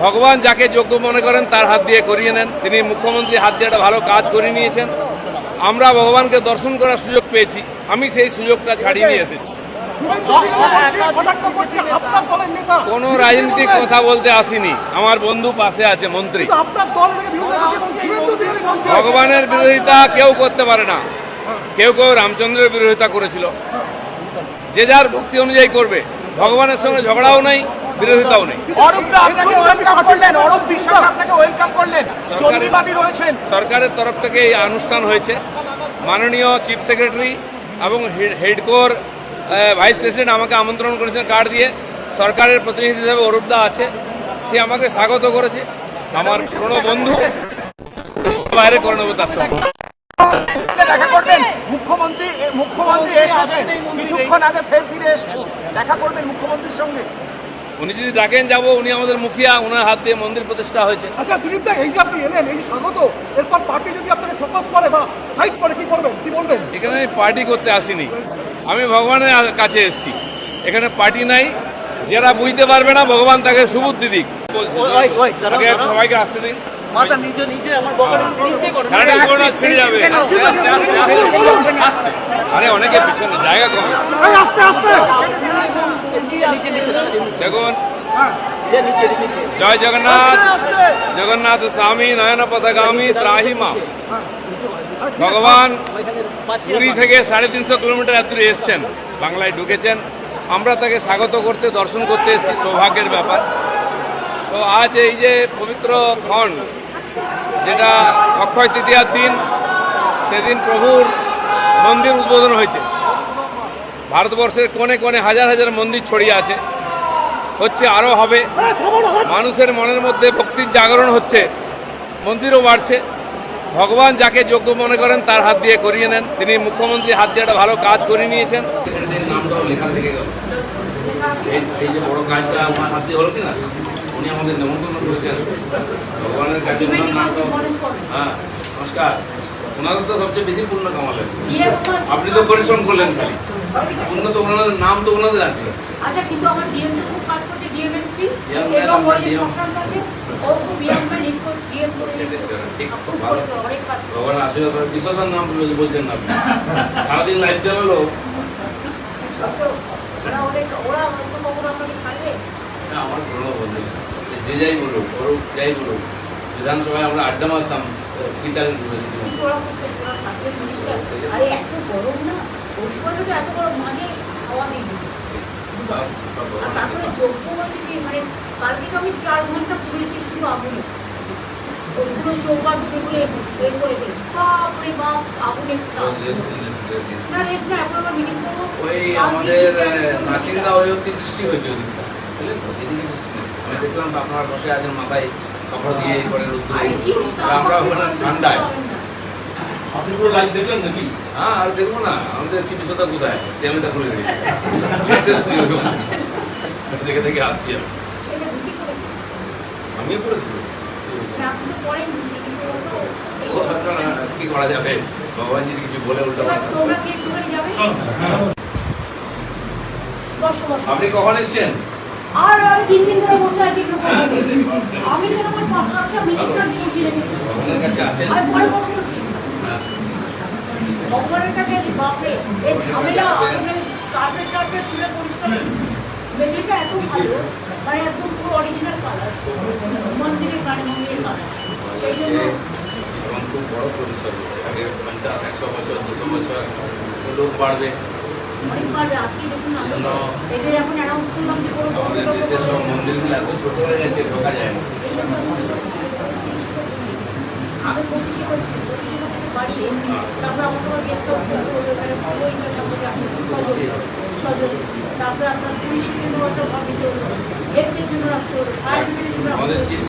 ভগবান যাকে যোগ্য মনে করেন তার হাত দিয়ে করিয়ে নেন। তিনি মুখ্যমন্ত্রী হাত দিয়ে একটা ভালো কাজ করে নিয়েছেন। আমরা ভগবানকে দর্শন করার সুযোগ পেয়েছি। আমি সেই সুযোগটা ছাড়িয়ে নিয়ে এসেছি। কোনো রাজনীতিক কথা বলতে আসিনি। আমার বন্ধু পাশে আছে, মন্ত্রী। ভগবানের বিরোধিতা কেউ করতে পারে না। কেউ কেউ রামচন্দ্রের বিরোধিতা করেছিল। যে যার ভক্তি অনুযায়ী করবে। ভগবানের সঙ্গে ঝগড়াও নেই। বিরোধিতাও নেই। অরূপদা আপনাকে ওয়েলকাম করলেন। অরূপ বিশ্বাস আপনাকে ওয়েলকাম করলেন। জঙ্গিবাদী রয়েছেন। সরকারের তরফ থেকে এই অনুষ্ঠান হয়েছে। মাননীয় চিফ সেক্রেটারি এবং হেডকোর ভাইস প্রেসিডেন্ট আমাকে আমন্ত্রণ করেছেন কার্ড দিয়ে। সরকারের প্রতিনিধি হিসেবে অরূপদা আছে। সে আমাকে স্বাগত করেছে। আমার পুরনো বন্ধু। বাইরে করে নেব তার সঙ্গে। দেখা করবেন। মুখ্যমন্ত্রী মুখ্যমন্ত্রী এসেছেন। কিছুক্ষণ আগে ফের ফিরে এসেছেন। দেখা করবেন মুখ্যমন্ত্রীর সঙ্গে। উনি যদি ডাকেন যাব উনি আমাদের মুখিয়া ওনার হাত দিয়ে মন্দির প্রতিষ্ঠা হয়েছে আচ্ছা দিলীপ দা এই যে আপনি এলেন এই স্বাগত এরপর পার্টি যদি আপনাকে সকাশ করে বা সাইড করে কি করবেন কি বলবেন এখানে আমি পার্টি করতে আসিনি আমি ভগবানের কাছে এসেছি এখানে পার্টি নাই যারা বুঝতে পারবে না ভগবান তাকে সুবুদ্ধি দিক বলছি, সবাইকে আসতে দিন মাথা নিচে নিচে আমার বকের নিচে করো গাড়ি ঘোড়া ছিঁড়ে যাবে আরে অনেকে পিছনে জায়গা কম আস্তে আস্তে দেখুন। জয় জগন্নাথ। জগন্নাথ স্বামী নয়ন পথগামী ত্রাহিমা। ভগবান পুরী থেকে সাড়ে তিনশো কিলোমিটার দূরে এসছেন, বাংলায় ঢুকেছেন। আমরা তাকে স্বাগত করতে, দর্শন করতে এসেছি, সৌভাগ্যের ব্যাপার। তো আজ এই যে পবিত্র ক্ষণ, যেটা অক্ষয় তৃতীয়ার দিন, সেদিন প্রভুর মন্দির উদ্বোধন হয়েছে। ভারতবর্ষের কোণে কোণে হাজার হাজার মন্দির ছড়িয়ে আছে। হচ্ছে আরও হবে। মানুষের মনের মধ্যে ভক্তির জাগরণ হচ্ছে। মন্দিরও বাড়ছে। ভগবান যাকে যোগ্য মনে করেন তার হাত দিয়ে করিয়ে নেন। তিনি মুখ্যমন্ত্রী হাত দিয়ে একটা ভালো কাজ করে নিয়েছেন। নামটাও লেখা থেকে গেল। এই এই যে বড় কাজটা আমার হাত দিয়ে হলো কিনা? উনি আমাদের নেমন্তন্ন করেছেন। ভগবানের কাছে ওনার হ্যাঁ নমস্কার। ওনাদের তো সবচেয়ে বেশি কামালেন। আপনি তো পরিশ্রম করলেন খালি। পুণ্য তো ওনাদের নাম তো ওনাদের আছে। আচ্ছা কিন্তু আমার ডিএম খুব কাজ করছে ডিএমএসপি এবং ওই যে শ্মশান কাছে ও খুব ডিএম করে ডিএম করে ঠিক, খুব ভালো। অনেক কাজ ভগবান আশীর্বাদ করে নাম বলছেন না আপনি। সারাদিন লাইভ চালালো ওরা অনেক ওরা হয়তো কখনো আপনাকে ছাড়বে? আমার পুরোনো বন্ধু সে যে যাই বলুক ওরও যাই বলুক বিধানসভায় আমরা আড্ডা মারতাম। মিনিস্টার আরে এত গরম না ওই সময় যদি এত গরম মাঝে খাওয়া দিয়ে দিচ্ছে আর তারপরে যোগ্য হচ্ছে কি মানে কালকে আমি চার ঘণ্টা ঘুরেছি শুধু আগুনে। ওগুলো চৌকা করে বাপরে বাপ আগুনে না রেস্ট না এখন আবার মিটিং করব। ওই আমাদের নাসিন্দা ওই অব্দি বৃষ্টি হয়েছে ওদিকটা বুঝলেন এদিকে বৃষ্টি আমি দেখলাম আপনার বসে আছেন মাথায় কাপড় দিয়ে আমরা ওখানে ঠান্ডায়। আপনি পুরো লাইভ দেখলেন নাকি? হ্যাঁ আর দেখব না। আমাদের চিকিৎসা কোথায়? চ্যানেলটা খুলে দিয়েছে লেটেস্ট দেখে দেখে আসছি আমি। সেটা আমিও করেছি মানে কি করা যাবে? ভগবান যদি কিছু বলে উল্টো বসো। আপনি কখন এসছেন? আর আমি তিন দিন ধরে বসে আছি। আমি যেন আমার পাঁচ লাখটা মিনিস্টার বসিয়ে রেখেছি আর কথা বলছি। ভগবানের কাছে আছি বাপরে। এই ঝামেলা কার্পেট টার্পেট তুলে পরিষ্কার মেঝেটা এত ভালো মানে একদম পুরো অরিজিনাল কালার মন্দিরের গাড়ি মন্দিরের কালার সেই জন্য এখন খুব বড় পরিসর হচ্ছে। আগে পঞ্চাশ একশো বছর দুশো বছর লোক বাড়বে। অনেকবার আজকে দেখুন আমি অ্যানাউন্স করলাম যে কোনো আমাদের দেশের সব মন্দিরগুলো এত ছোট হয়ে গেছে ঢোকা যায় না। আগে পঁচিশে বাড়িয়ে তারপর গেস্ট হাউস ছজন ছজন। তারপরে আপনার পুলিশের জন্য একটা ভাবিতে হলো জন্য রাখতে হলো ফায়ার ব্রিগেডের জন্য